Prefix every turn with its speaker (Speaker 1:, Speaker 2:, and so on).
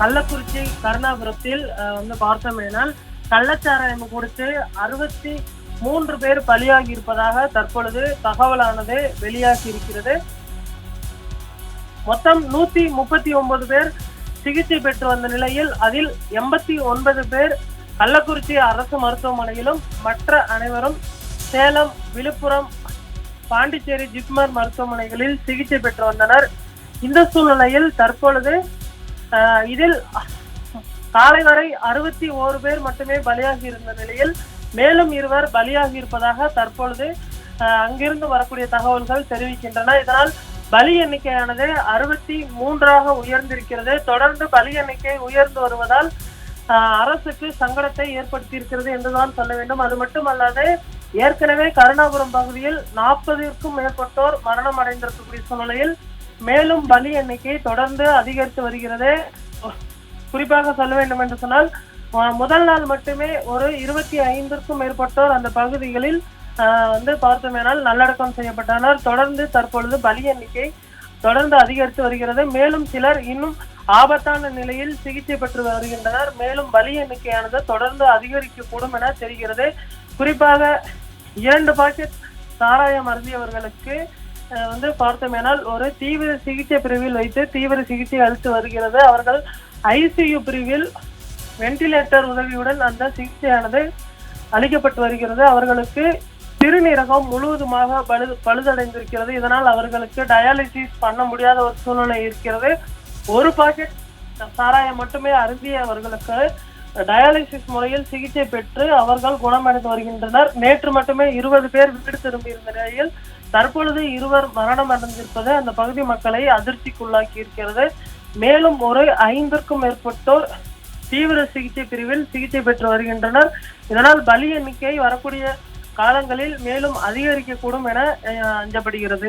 Speaker 1: கள்ளக்குறிச்சி கருணாபுரத்தில் வந்து பார்த்தோமேனால் கள்ளச்சாராயம் கொடுத்து அறுபத்தி மூன்று பேர் பலியாகி இருப்பதாக தற்பொழுது தகவலானது வெளியாகி இருக்கிறது. மொத்தம் நூத்தி முப்பத்தி ஒன்பது பேர் சிகிச்சை பெற்று வந்த நிலையில் அதில் எண்பத்தி ஒன்பது பேர் கள்ளக்குறிச்சி அரசு மருத்துவமனையிலும் மற்ற அனைவரும் சேலம் விழுப்புரம் பாண்டிச்சேரி ஜிப்மர் மருத்துவமனைகளில் சிகிச்சை பெற்று வந்தனர். இந்த சூழ்நிலையில் தற்பொழுது இதில் காலை வரை அறுபத்தி ஓரு பேர் மட்டுமே பலியாகி இருந்த நிலையில் மேலும் இருவர் பலியாகி இருப்பதாக தற்பொழுது அங்கிருந்து வரக்கூடிய தகவல்கள் தெரிவிக்கின்றன. இதனால் பலி எண்ணிக்கையானது அறுபத்தி மூன்றாக உயர்ந்திருக்கிறது. தொடர்ந்து பலி எண்ணிக்கை உயர்ந்து வருவதால் அஹ், அரசுக்கு சங்கடத்தை ஏற்படுத்தியிருக்கிறது என்றுதான் சொல்ல வேண்டும். அது மட்டுமல்லாது ஏற்கனவே கருணாபுரம் பகுதியில் நாற்பதிற்கும் மேற்பட்டோர் மரணம் அடைந்திருக்கக்கூடிய சூழ்நிலையில் மேலும் பலி எண்ணிக்கை தொடர்ந்து அதிகரித்து வருகிறது. குறிப்பாக சொல்ல வேண்டும் என்று சொன்னால் முதல் நாள் மட்டுமே ஒரு இருபத்தி ஐந்திற்கும் மேற்பட்டோர் அந்த பகுதிகளில் வந்து பார்த்தோமேனால் நல்லடக்கம் செய்யப்பட்டனர். தொடர்ந்து தற்பொழுது பலி எண்ணிக்கை தொடர்ந்து அதிகரித்து வருகிறது. மேலும் சிலர் இன்னும் ஆபத்தான நிலையில் சிகிச்சை பெற்று வருகின்றனர். மேலும் பலி எண்ணிக்கையானது தொடர்ந்து அதிகரிக்கக்கூடும் என தெரிகிறது. குறிப்பாக இரண்டு பாக்கெட் சாராயம் அருந்தியவர்களுக்கு வந்து பார்த்தோமேனால் ஒரு தீவிர சிகிச்சை பிரிவில் வைத்து தீவிர சிகிச்சை அளித்து வருகிறது. அவர்கள் ஐசியு பிரிவில் வென்டிலேட்டர் உதவியுடன் அந்த சிகிச்சையானது அளிக்கப்பட்டு வருகிறது. அவர்களுக்கு சிறுநீரகம் முழுவதுமாக பழு பழுதடைந்திருக்கிறது. இதனால் அவர்களுக்கு டயாலிசிஸ் பண்ண முடியாத ஒரு சூழ்நிலை இருக்கிறது. ஒரு பாக்கெட் சாராயம் மட்டுமே அருந்தியவர்களுக்கு டயாலிசிஸ் முறையில் சிகிச்சை பெற்று அவர்கள் குணமடைந்து வருகின்றனர். நேற்று மட்டுமே இருபது பேர் வீடு திரும்பியிருந்த நிலையில் தற்பொழுது இருவர் மரணம் அடைந்திருப்பது அந்த பகுதி மக்களை அதிர்ச்சிக்குள்ளாக்கி இருக்கிறது மேலும் ஒரு ஐந்திற்கும் மேற்பட்டோர் தீவிர சிகிச்சை பிரிவில் சிகிச்சை பெற்று வருகின்றனர். இதனால் பலி எண்ணிக்கை வரக்கூடிய காலங்களில் மேலும் அதிகரிக்கக்கூடும் என அஹ், அஞ்சப்படுகிறது.